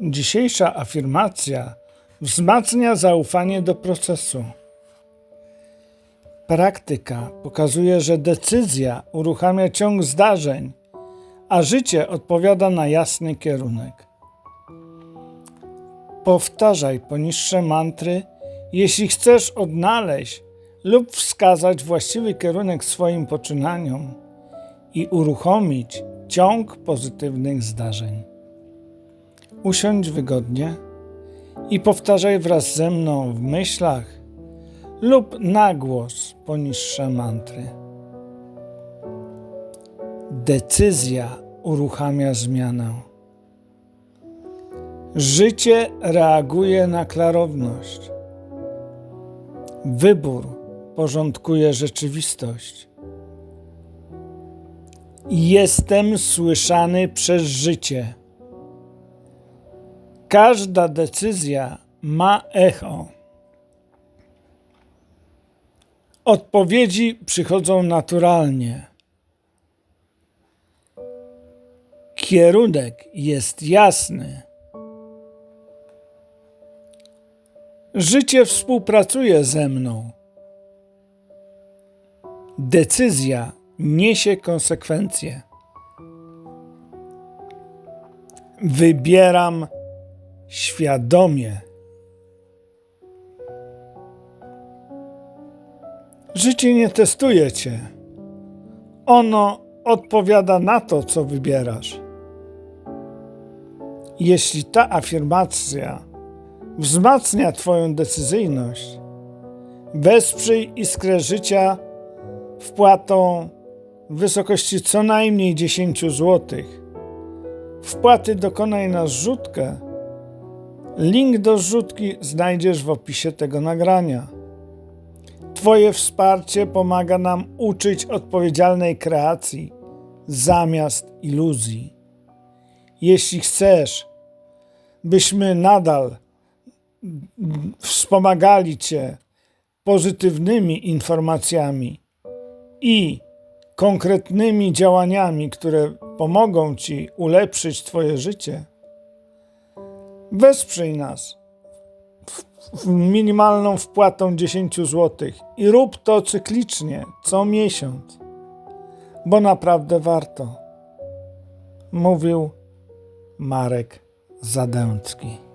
Dzisiejsza afirmacja wzmacnia zaufanie do procesu. Praktyka pokazuje, że decyzja uruchamia ciąg zdarzeń, a życie odpowiada na jasny kierunek. Powtarzaj poniższe mantry, jeśli chcesz odnaleźć lub wskazać właściwy kierunek swoim poczynaniom i uruchomić ciąg pozytywnych zdarzeń. Usiądź wygodnie i powtarzaj wraz ze mną w myślach lub na głos poniższe mantry. Decyzja uruchamia zmianę. Życie reaguje na klarowność. Wybór porządkuje rzeczywistość. Jestem słyszany przez życie. Każda decyzja ma echo. Odpowiedzi przychodzą naturalnie. Kierunek jest jasny. Życie współpracuje ze mną. Decyzja niesie konsekwencje. Wybieram świadomie. Życie nie testuje cię. Ono odpowiada na to, co wybierasz. Jeśli ta afirmacja wzmacnia Twoją decyzyjność, wesprzyj iskrę życia wpłatą w wysokości co najmniej 10 zł. Wpłaty dokonaj na zrzutkę. Link do zrzutki znajdziesz w opisie tego nagrania. Twoje wsparcie pomaga nam uczyć odpowiedzialnej kreacji zamiast iluzji. Jeśli chcesz, byśmy nadal wspomagali Cię pozytywnymi informacjami i konkretnymi działaniami, które pomogą Ci ulepszyć Twoje życie, wesprzyj nas minimalną wpłatą 10 zł i rób to cyklicznie, co miesiąc, bo naprawdę warto. Mówił Marek Zadęcki.